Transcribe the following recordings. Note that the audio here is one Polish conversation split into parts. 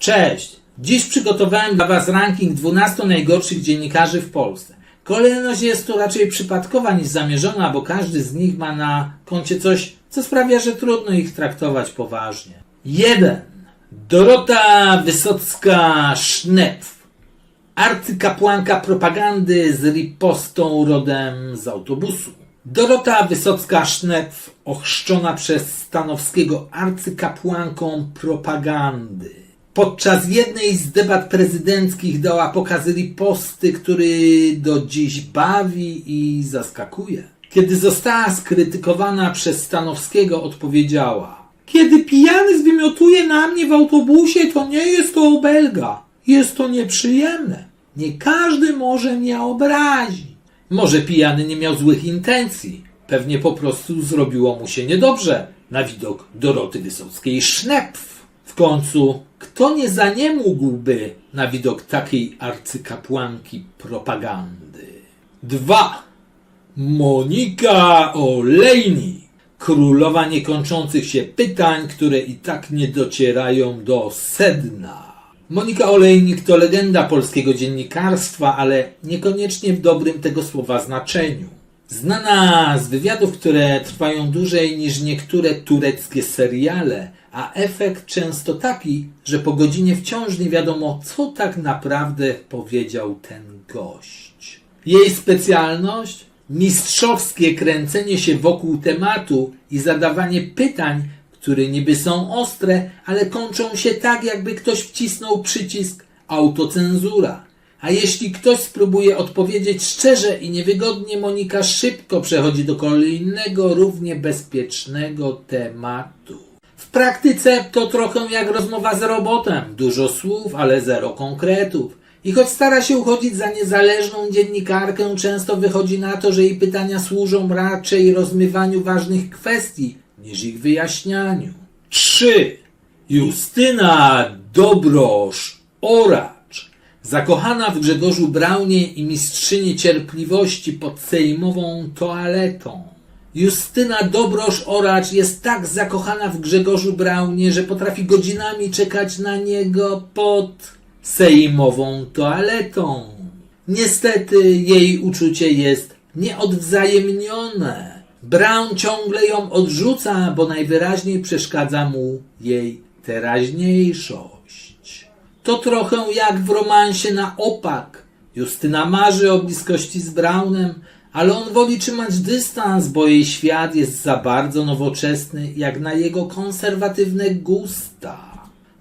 Cześć! Dziś przygotowałem dla Was ranking 12 najgorszych dziennikarzy w Polsce. Kolejność jest tu raczej przypadkowa niż zamierzona, bo każdy z nich ma na koncie coś, co sprawia, że trudno ich traktować poważnie. 1. Dorota Wysocka-Sznepf. Arcykapłanka propagandy z ripostą rodem z autobusu. Dorota Wysocka-Sznepf, ochrzczona przez Stanowskiego arcykapłanką propagandy. Podczas jednej z debat prezydenckich dała pokazy riposty, który do dziś bawi i zaskakuje. Kiedy została skrytykowana przez Stanowskiego, odpowiedziała: Kiedy pijany zwymiotuje na mnie w autobusie, to nie jest to obelga. Jest to nieprzyjemne. Nie każdy może mnie obrazić. Może pijany nie miał złych intencji. Pewnie po prostu zrobiło mu się niedobrze na widok Doroty Wysockiej Sznepf. Końcu, kto nie zaniemógłby na widok takiej arcykapłanki propagandy? 2. Monika Olejnik. Królowa niekończących się pytań, które i tak nie docierają do sedna. Monika Olejnik to legenda polskiego dziennikarstwa, ale niekoniecznie w dobrym tego słowa znaczeniu. Znana z wywiadów, które trwają dłużej niż niektóre tureckie seriale, a efekt często taki, że po godzinie wciąż nie wiadomo, co tak naprawdę powiedział ten gość. Jej specjalność? Mistrzowskie kręcenie się wokół tematu i zadawanie pytań, które niby są ostre, ale kończą się tak, jakby ktoś wcisnął przycisk autocenzura. A jeśli ktoś spróbuje odpowiedzieć szczerze i niewygodnie, Monika szybko przechodzi do kolejnego, równie bezpiecznego tematu. W praktyce to trochę jak rozmowa z robotem. Dużo słów, ale zero konkretów. I choć stara się uchodzić za niezależną dziennikarkę, często wychodzi na to, że jej pytania służą raczej rozmywaniu ważnych kwestii niż ich wyjaśnianiu. 3. Justyna Dobrosz-Oracz. Zakochana w Grzegorzu Braunie i mistrzyni cierpliwości pod sejmową toaletą. Justyna Dobrosz-Oracz jest tak zakochana w Grzegorzu Braunie, że potrafi godzinami czekać na niego pod sejmową toaletą. Niestety jej uczucie jest nieodwzajemnione. Brown ciągle ją odrzuca, bo najwyraźniej przeszkadza mu jej teraźniejszość. To trochę jak w romansie na opak. Justyna marzy o bliskości z Brownem, ale on woli trzymać dystans, bo jej świat jest za bardzo nowoczesny, jak na jego konserwatywne gusta.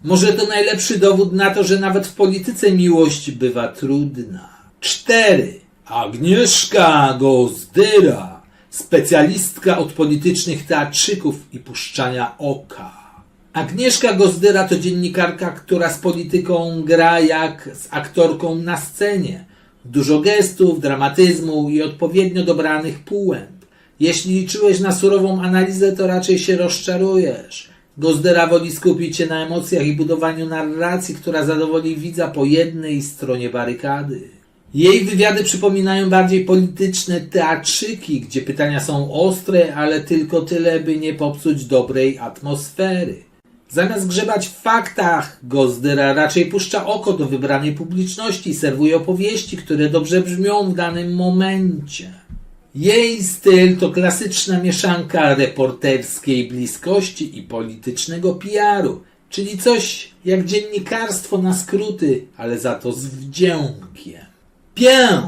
Może to najlepszy dowód na to, że nawet w polityce miłość bywa trudna. 4. Agnieszka Gozdyra, specjalistka od politycznych teatrzyków i puszczania oka. Agnieszka Gozdyra to dziennikarka, która z polityką gra jak z aktorką na scenie. Dużo gestów, dramatyzmu i odpowiednio dobranych pułęp. Jeśli liczyłeś na surową analizę, to raczej się rozczarujesz. Gozdyra woli skupić się na emocjach i budowaniu narracji, która zadowoli widza po jednej stronie barykady. Jej wywiady przypominają bardziej polityczne teatrzyki, gdzie pytania są ostre, ale tylko tyle, by nie popsuć dobrej atmosfery. Zamiast grzebać w faktach, Gozdyra raczej puszcza oko do wybranej publiczności serwuje opowieści, które dobrze brzmią w danym momencie. Jej styl to klasyczna mieszanka reporterskiej bliskości i politycznego PR-u, czyli coś jak dziennikarstwo na skróty, ale za to z wdziękiem. 5.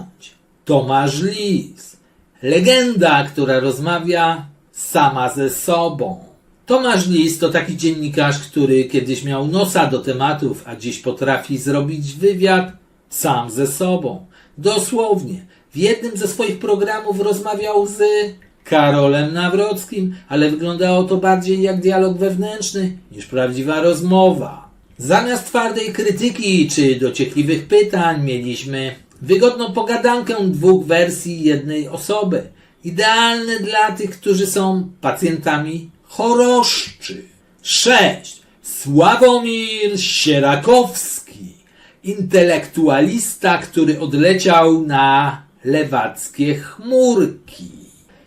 Tomasz Lis. Legenda, która rozmawia sama ze sobą. Tomasz Lis to taki dziennikarz, który kiedyś miał nosa do tematów, a dziś potrafi zrobić wywiad sam ze sobą. Dosłownie. W jednym ze swoich programów rozmawiał z Karolem Nawrockim, ale wyglądało to bardziej jak dialog wewnętrzny niż prawdziwa rozmowa. Zamiast twardej krytyki czy dociekliwych pytań mieliśmy wygodną pogadankę dwóch wersji jednej osoby. Idealne dla tych, którzy są pacjentami choroszczy. 6. Sławomir Sierakowski. Intelektualista, który odleciał na lewackie chmurki.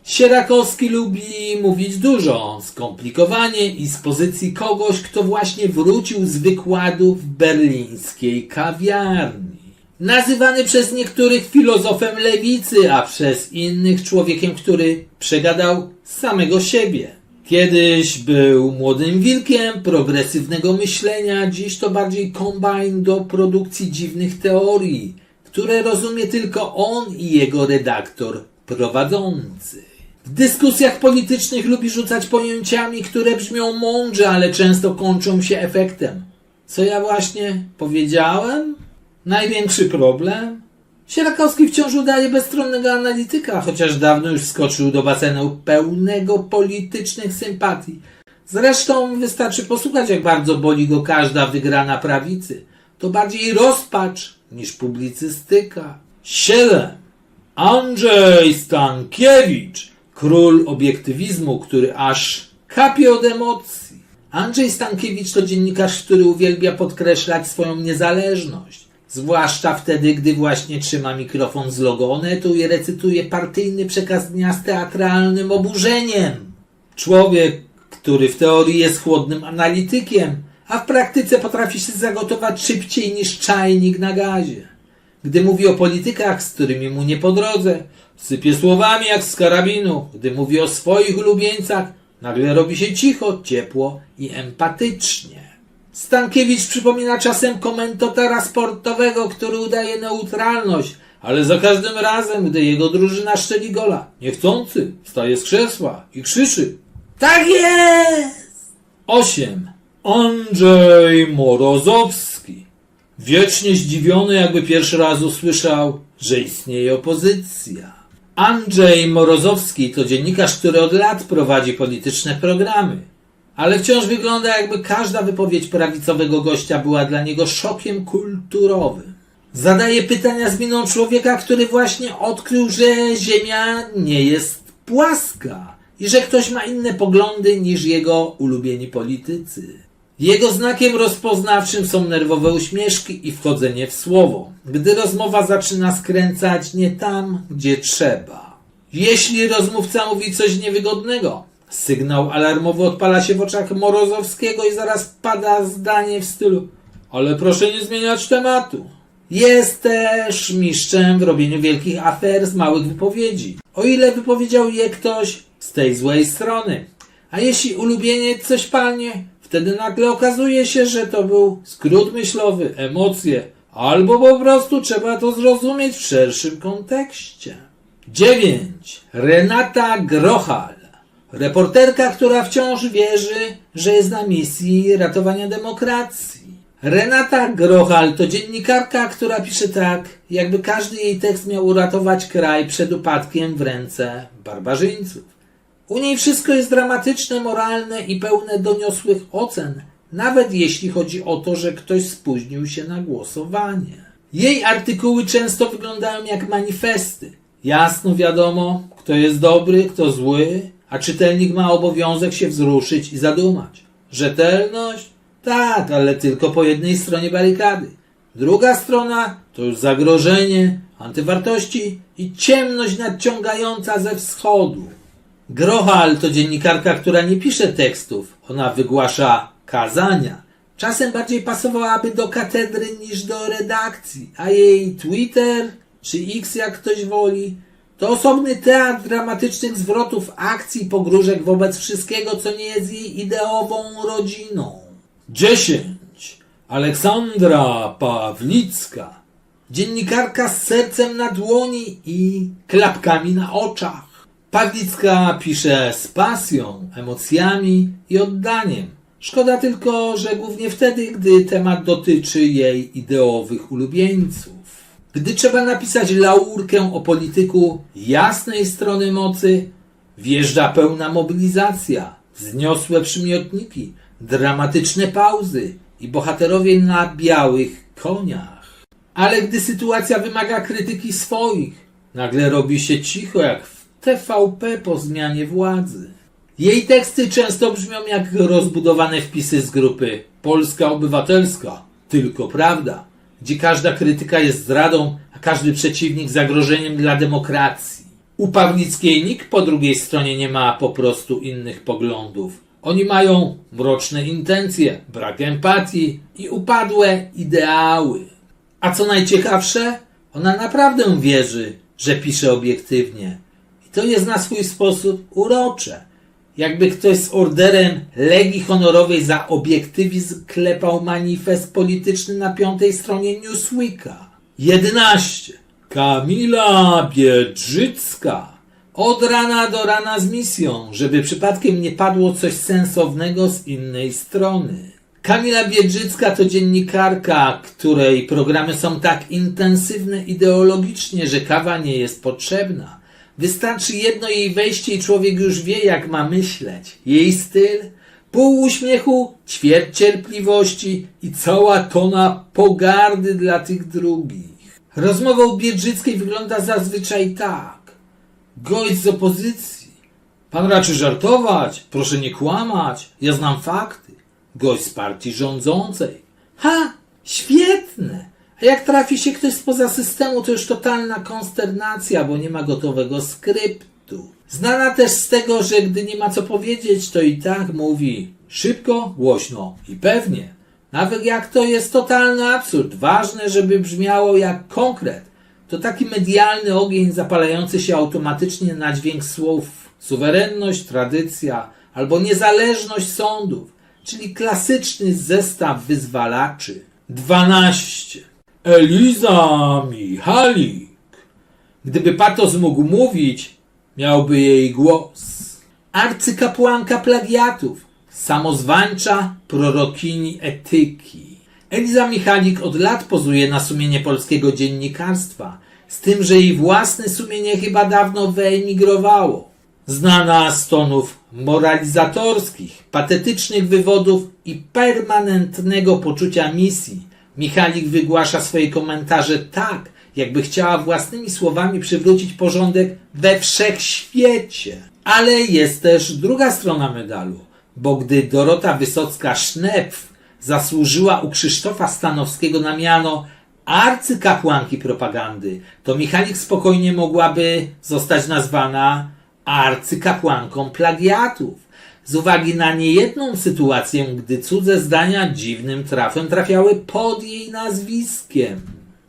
Sierakowski lubi mówić dużo, skomplikowanie i z pozycji kogoś, kto właśnie wrócił z wykładu w berlińskiej kawiarni. Nazywany przez niektórych filozofem lewicy, a przez innych człowiekiem, który przegadał samego siebie. Kiedyś był młodym wilkiem progresywnego myślenia, dziś to bardziej kombajn do produkcji dziwnych teorii, które rozumie tylko on i jego redaktor prowadzący. W dyskusjach politycznych lubi rzucać pojęciami, które brzmią mądrze, ale często kończą się efektem. Co ja właśnie powiedziałem? Największy problem? Sierakowski wciąż udaje bezstronnego analityka, chociaż dawno już skoczył do basenu pełnego politycznych sympatii. Zresztą wystarczy posłuchać, jak bardzo boli go każda wygrana prawicy. To bardziej rozpacz niż publicystyka. 7. Andrzej Stankiewicz, król obiektywizmu, który aż kapie od emocji. Andrzej Stankiewicz to dziennikarz, który uwielbia podkreślać swoją niezależność. Zwłaszcza wtedy, gdy właśnie trzyma mikrofon z logo Onetu i recytuje partyjny przekaz dnia z teatralnym oburzeniem. Człowiek, który w teorii jest chłodnym analitykiem, a w praktyce potrafi się zagotować szybciej niż czajnik na gazie. Gdy mówi o politykach, z którymi mu nie po drodze, sypie słowami jak z karabinu. Gdy mówi o swoich ulubieńcach, nagle robi się cicho, ciepło i empatycznie. Stankiewicz przypomina czasem komentatora sportowego, który udaje neutralność, ale za każdym razem, gdy jego drużyna szczeli gola, niechcący wstaje z krzesła i krzyczy Tak jest! 8. Andrzej Morozowski. Wiecznie zdziwiony, jakby pierwszy raz usłyszał, że istnieje opozycja. Andrzej Morozowski to dziennikarz, który od lat prowadzi polityczne programy, ale wciąż wygląda, jakby każda wypowiedź prawicowego gościa była dla niego szokiem kulturowym. Zadaje pytania z miną człowieka, który właśnie odkrył, że Ziemia nie jest płaska i że ktoś ma inne poglądy niż jego ulubieni politycy. Jego znakiem rozpoznawczym są nerwowe uśmieszki i wchodzenie w słowo, gdy rozmowa zaczyna skręcać nie tam, gdzie trzeba. Jeśli rozmówca mówi coś niewygodnego, sygnał alarmowy odpala się w oczach Morozowskiego i zaraz pada zdanie w stylu ale proszę nie zmieniać tematu. Jest też mistrzem w robieniu wielkich afer z małych wypowiedzi. O ile wypowiedział je ktoś z tej złej strony. A jeśli ulubieniec coś palnie, wtedy nagle okazuje się, że to był skrót myślowy, emocje, albo po prostu trzeba to zrozumieć w szerszym kontekście. 9. Renata Grochal. Reporterka, która wciąż wierzy, że jest na misji ratowania demokracji. Renata Grochal to dziennikarka, która pisze tak, jakby każdy jej tekst miał uratować kraj przed upadkiem w ręce barbarzyńców. U niej wszystko jest dramatyczne, moralne i pełne doniosłych ocen, nawet jeśli chodzi o to, że ktoś spóźnił się na głosowanie. Jej artykuły często wyglądają jak manifesty. Jasno wiadomo, kto jest dobry, kto zły, a czytelnik ma obowiązek się wzruszyć i zadumać. Rzetelność? Tak, ale tylko po jednej stronie barykady. Druga strona to już zagrożenie, antywartości i ciemność nadciągająca ze wschodu. Grochal to dziennikarka, która nie pisze tekstów, ona wygłasza kazania. Czasem bardziej pasowałaby do katedry niż do redakcji, a jej Twitter czy X, jak ktoś woli, to osobny teatr dramatycznych zwrotów akcji i pogróżek wobec wszystkiego, co nie jest jej ideową rodziną. 10. Aleksandra Pawlicka. Dziennikarka z sercem na dłoni i klapkami na oczach. Pawlicka pisze z pasją, emocjami i oddaniem. Szkoda tylko, że głównie wtedy, gdy temat dotyczy jej ideowych ulubieńców. Gdy trzeba napisać laurkę o polityku jasnej strony mocy, wjeżdża pełna mobilizacja, wzniosłe przymiotniki, dramatyczne pauzy i bohaterowie na białych koniach. Ale gdy sytuacja wymaga krytyki swoich, nagle robi się cicho jak w TVP po zmianie władzy. Jej teksty często brzmią jak rozbudowane wpisy z grupy Polska Obywatelska, tylko prawda, gdzie każda krytyka jest zdradą, a każdy przeciwnik zagrożeniem dla demokracji. U Pawlickiej nikt po drugiej stronie nie ma po prostu innych poglądów. Oni mają mroczne intencje, brak empatii i upadłe ideały. A co najciekawsze, ona naprawdę wierzy, że pisze obiektywnie. I to jest na swój sposób urocze. Jakby ktoś z orderem Legii Honorowej za obiektywizm klepał manifest polityczny na piątej stronie Newsweeka. 11. Kamila Biedrzycka. Od rana do rana z misją, żeby przypadkiem nie padło coś sensownego z innej strony. Kamila Biedrzycka to dziennikarka, której programy są tak intensywne ideologicznie, że kawa nie jest potrzebna. Wystarczy jedno jej wejście i człowiek już wie, jak ma myśleć. Jej styl? Pół uśmiechu, ćwierć cierpliwości i cała tona pogardy dla tych drugich. Rozmowa u Biedrzyckiej wygląda zazwyczaj tak. Gość z opozycji. Pan raczy żartować, proszę nie kłamać, ja znam fakty. Gość z partii rządzącej. Ha, świetne! Jak trafi się ktoś spoza systemu, to już totalna konsternacja, bo nie ma gotowego skryptu. Znana też z tego, że gdy nie ma co powiedzieć, to i tak mówi szybko, głośno i pewnie. Nawet jak to jest totalny absurd, ważne, żeby brzmiało jak konkret. To taki medialny ogień zapalający się automatycznie na dźwięk słów suwerenność, tradycja albo niezależność sądów, czyli klasyczny zestaw wyzwalaczy. 12. Eliza Michalik. Gdyby Patos mógł mówić, miałby jej głos. Arcykapłanka plagiatów, samozwańcza prorokini etyki. Eliza Michalik od lat pozuje na sumienie polskiego dziennikarstwa, z tym, że jej własne sumienie chyba dawno wyemigrowało. Znana z tonów moralizatorskich, patetycznych wywodów i permanentnego poczucia misji, Michalik wygłasza swoje komentarze tak, jakby chciała własnymi słowami przywrócić porządek we wszechświecie. Ale jest też druga strona medalu, bo gdy Dorota Wysocka-Sznepf zasłużyła u Krzysztofa Stanowskiego na miano arcykapłanki propagandy, to Michalik spokojnie mogłaby zostać nazwana arcykapłanką plagiatów. Z uwagi na niejedną sytuację, gdy cudze zdania dziwnym trafem trafiały pod jej nazwiskiem.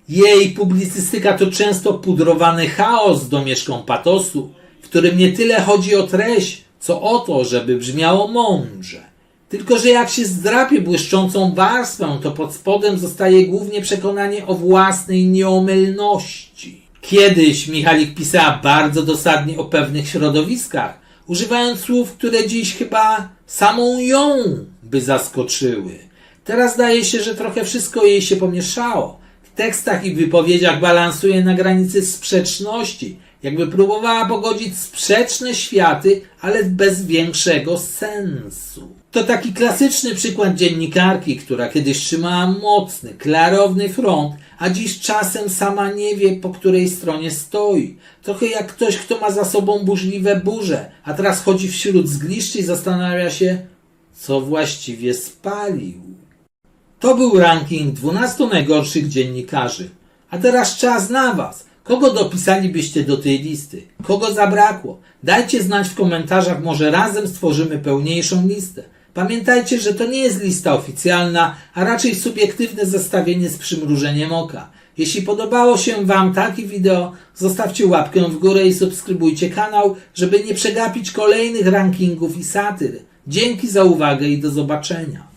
Jej publicystyka to często pudrowany chaos domieszką patosu, w którym nie tyle chodzi o treść, co o to, żeby brzmiało mądrze. Tylko, że jak się zdrapie błyszczącą warstwę, to pod spodem zostaje głównie przekonanie o własnej nieomylności. Kiedyś Michalik pisała bardzo dosadnie o pewnych środowiskach, używając słów, które dziś chyba samą ją by zaskoczyły. Teraz zdaje się, że trochę wszystko jej się pomieszało. W tekstach i wypowiedziach balansuje na granicy sprzeczności, jakby próbowała pogodzić sprzeczne światy, ale bez większego sensu. To taki klasyczny przykład dziennikarki, która kiedyś trzymała mocny, klarowny front, a dziś czasem sama nie wie, po której stronie stoi. Trochę jak ktoś, kto ma za sobą burzliwe burze, a teraz chodzi wśród zgliszczy i zastanawia się, co właściwie spalił. To był ranking 12 najgorszych dziennikarzy. A teraz czas na Was. Kogo dopisalibyście do tej listy? Kogo zabrakło? Dajcie znać w komentarzach, może razem stworzymy pełniejszą listę. Pamiętajcie, że to nie jest lista oficjalna, a raczej subiektywne zestawienie z przymrużeniem oka. Jeśli podobało się Wam takie wideo, zostawcie łapkę w górę i subskrybujcie kanał, żeby nie przegapić kolejnych rankingów i satyr. Dzięki za uwagę i do zobaczenia.